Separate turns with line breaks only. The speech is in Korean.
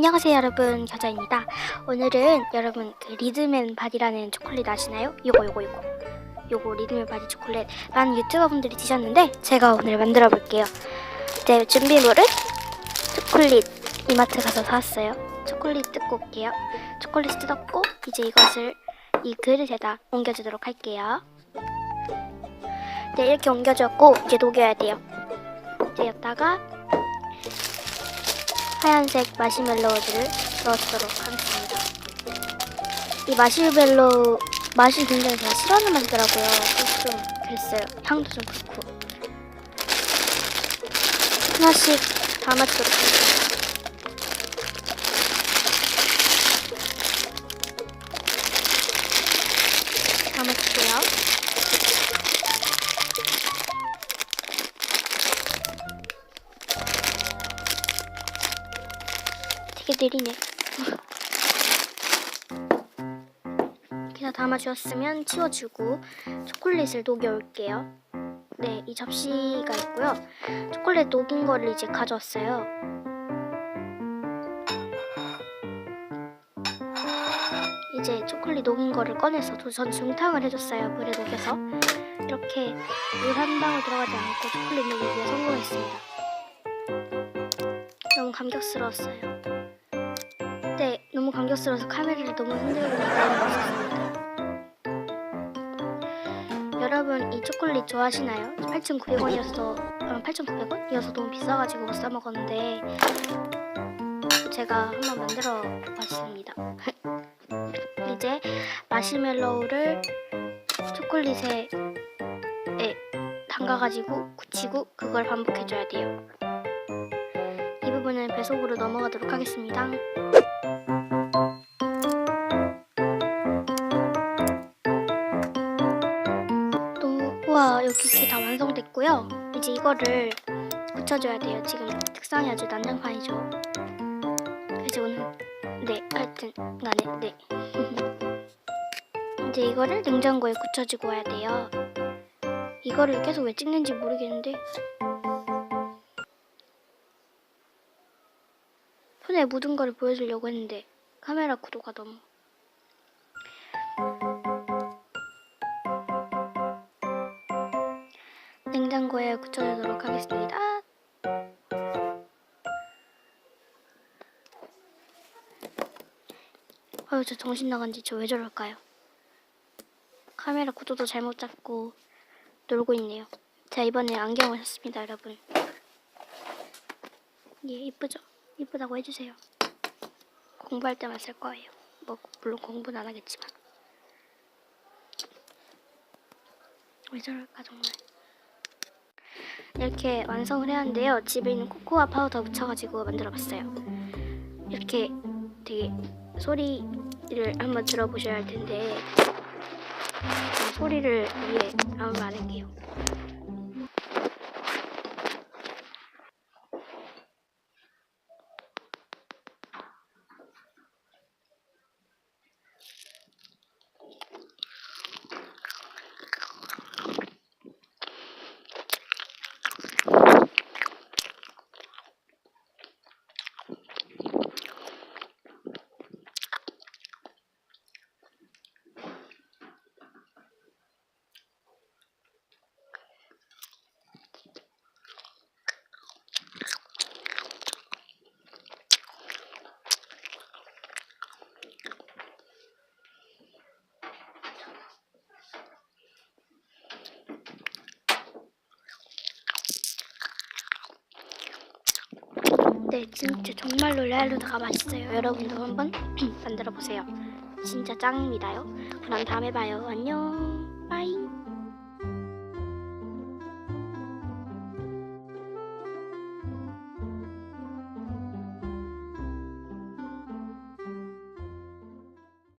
안녕하세요 여러분. 겨자입니다. 오늘은 여러분 그 리드맨 바디라는 초콜릿 아시나요? 요거 요거 요거. 요거 리드맨 바디 초콜릿. 많은 유튜버 분들이 드셨는데 제가 오늘 만들어 볼게요. 네 준비물은 초콜릿 이마트 가서 사왔어요. 초콜릿 뜯고 올게요. 초콜릿 뜯었고 이제 이것을 이 그릇에다 옮겨주도록 할게요. 네 이렇게 옮겨줬고 이제 녹여야 돼요. 이제 여기다가 하얀색 마시멜로우들을 넣어주도록 하겠습니다. 이 마시멜로우 맛이 굉장히 제가 싫어하는 맛이더라고요. 그래서 좀 그랬어요. 향도 좀 그렇고. 하나씩 담아주도록 하겠습니다. 담아줄게요. 되게 느리네. 이렇게 다 담아주었으면 치워주고 초콜릿을 녹여올게요. 네, 이 접시가 있고요. 초콜릿 녹인 거를 이제 가져왔어요. 이제 초콜릿 녹인 거를 꺼내서 도- 전 중탕을 해줬어요. 물에 녹여서. 이렇게 물 한 방울 들어가지 않고 초콜릿 녹이기에 성공했습니다. 너무 감격스러웠어요. 네, 너무 감격스러워서 카메라를 너무 흔들고 있었습니다. 여러분 이 초콜릿 좋아하시나요? 8,900원이어서 어, 8,900원이어서 너무 비싸가지고 못 사 먹었는데 제가 한번 만들어 봤습니다. 이제 마시멜로우를 초콜릿에 에, 담가가지고 굳히고 그걸 반복해줘야 돼요. 이 부분은 배속으로 넘어가도록 하겠습니다. 우와 여기 이렇게 다 완성됐고요. 이제 이거를 굳혀줘야 돼요. 지금 특성이 아주 난장판이죠. 그래서 오늘 네 하여튼 간에 네 이제 이거를 냉장고에 굳혀주고 와야 돼요. 이거를 계속 왜 찍는지 모르겠는데 손에 묻은 거를 보여주려고 했는데 카메라 구도가 너무 냉장고에 굳혀주도록 하겠습니다. 아유 저 정신 나간지 저 왜 저럴까요? 카메라 구도도 잘못 잡고 놀고 있네요. 제가 이번에 안경을 샀습니다, 여러분. 예, 이쁘죠? 이쁘다고 해주세요. 공부할 때만 쓸 거예요. 뭐 물론 공부는 안 하겠지만. 왜 저럴까 정말. 이렇게 완성을 해왔는데요. 집에 있는 코코아 파우더 묻혀가지고 만들어봤어요. 이렇게 되게 소리를 한번 들어보셔야 할 텐데 그 소리를 위해 아무 말안 할게요. 네, 진짜 정말로 레알루다가 맛있어요. 여러분도 한번 만들어 보세요. 진짜 짱입니다요. 그럼 다음에 봐요. 안녕.